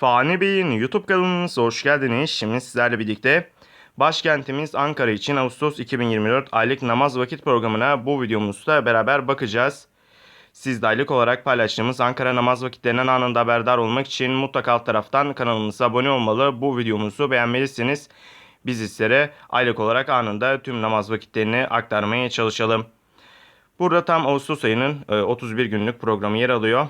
Fani Bey'in YouTube kanalınıza hoş geldiniz. Şimdi sizlerle birlikte başkentimiz Ankara için Ağustos 2024 aylık namaz vakit programına bu videomuzda beraber bakacağız. Siz de aylık olarak paylaştığımız Ankara namaz vakitlerinden anında haberdar olmak için mutlaka alt taraftan kanalımıza abone olmalı. Bu videomuzu beğenmelisiniz. Biz sizlere aylık olarak anında tüm namaz vakitlerini aktarmaya çalışalım. Burada tam Ağustos ayının e, 31 günlük programı yer alıyor.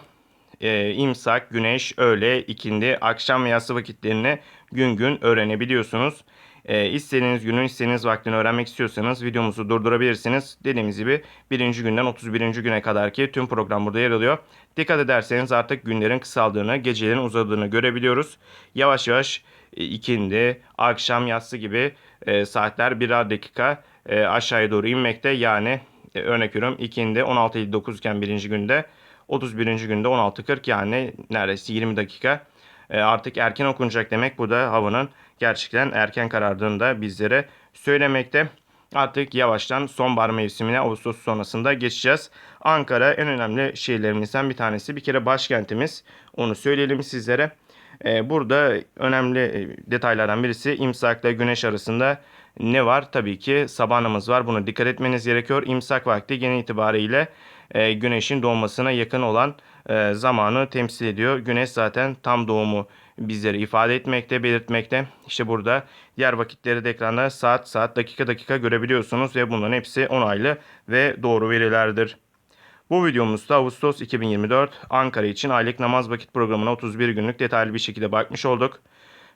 E, imsak, güneş, öğle, ikindi, akşam ve yatsı vakitlerini gün gün öğrenebiliyorsunuz. E, istediğiniz günün istediğiniz vaktini öğrenmek istiyorsanız videomuzu durdurabilirsiniz. Dediğimiz gibi birinci günden 31. güne kadar ki tüm program burada yer alıyor. Dikkat ederseniz artık günlerin kısaldığını, gecelerin uzadığını görebiliyoruz. Yavaş yavaş e, ikindi, akşam, yatsı gibi e, saatler birer dakika e, aşağıya doğru inmekte. Yani e, örnek veriyorum ikindi 16.59 iken birinci günde 31. günde 16.40 yani neredeyse 20 dakika e, artık erken okunacak demek. Bu da havanın gerçekten erken karardığını da bizlere söylemekte. Artık yavaştan sonbahar mevsimine Ağustos sonrasında geçeceğiz. Ankara en önemli şehirlerimizden bir tanesi. Bir kere başkentimiz. Onu söyleyelim sizlere. E, burada önemli e, detaylardan birisi imsakla güneş arasında ne var? Tabii ki sabah namazı var. Buna dikkat etmeniz gerekiyor. İmsak vakti genel itibariyle e, güneşin doğmasına yakın olan e, zamanı temsil ediyor. Güneş zaten tam doğumu bizleri ifade etmekte, belirtmekte. İşte burada diğer vakitleri de ekranda saat saat dakika dakika görebiliyorsunuz ve bunların hepsi onaylı ve doğru verilerdir. Bu videomuzda Ağustos 2024 Ankara için aylık namaz vakit programına 31 günlük detaylı bir şekilde bakmış olduk.